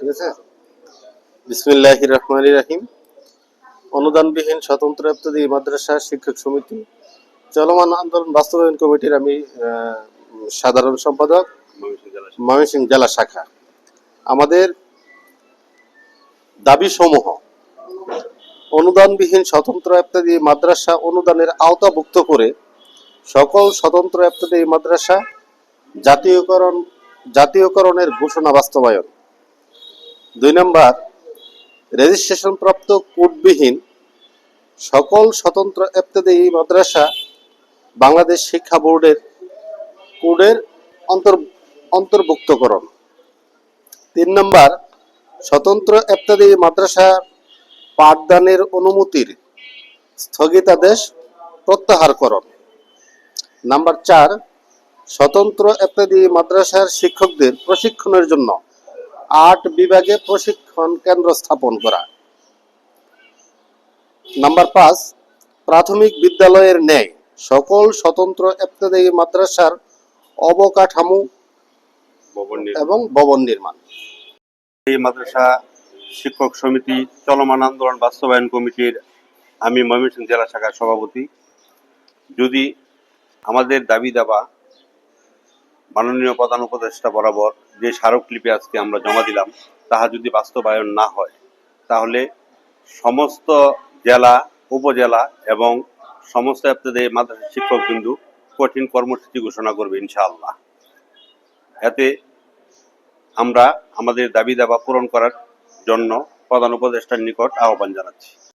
ঠিক আছে? বিসমিল্লাহ রহমান রাহিম। অনুদানবিহীন স্বতন্ত্র ইফতাদি মাদ্রাসা শিক্ষক সমিতি। চলমান আন্দোলন বাস্তবায়ন কমিটির আমি সাধারণ সম্পাদক ময়মনসিংহ জেলা শাখা। আমাদের দাবি সমূহ অনুদানবিহীন স্বতন্ত্র ইত্যাদি মাদ্রাসা অনুদানের আওতাভুক্ত করে সকল স্বতন্ত্র ইত্যাদি মাদ্রাসা জাতীয়করণ, জাতীয়করণের ঘোষণা বাস্তবায়ন। দুই নম্বর রেজিস্ট্রেশন প্রাপ্ত কোডবিহীন সকল স্বতন্ত্র ইত্যাদি মাদ্রাসা বাংলাদেশ শিক্ষা বোর্ডের কোডের অন্তর, অন্তর্ভুক্তকরণ। তিন নম্বর, স্বতন্ত্র ইত্যাদি মাদ্রাসা পাঠদানের অনুমতির স্থগিতাদেশ প্রত্যাহারকরণ। নাম্বার চার, স্বতন্ত্র ইত্যাদি মাদ্রাসার শিক্ষকদের প্রশিক্ষণের জন্য আট বিভাগে প্রশিক্ষণ কেন্দ্র স্থাপন করা। নাম্বার পাঁচ প্রাথমিক বিদ্যালয়ের ন্যায় সকল স্বতন্ত্র ইত্যাদি মাদ্রাসার অবকাঠামো এবং ভবন নির্মাণ। এই মাদ্রাসা শিক্ষক সমিতি চলমান আন্দোলন বাস্তবায়ন কমিটির আমি ময়মনসিংহ জেলা শাখার সভাপতি। যদি আমাদের দাবি দাবা মাননীয় প্রধান উপদেষ্টা বরাবর যে স্মারকলিপি আজকে আমরা জমা দিলাম, তাহা যদি বাস্তবায়ন না হয়, তাহলে সমস্ত জেলা, উপজেলা এবং সমস্ত আপনাদের মাদ্রাসা শিক্ষক বিন্দু কঠিন কর্মসূচি ঘোষণা করবে ইনশাআল্লাহ। এতে আমরা আমাদের দাবি দাবা পূরণ করার জন্য প্রধান উপদেষ্টার নিকট আহ্বান জানাচ্ছি।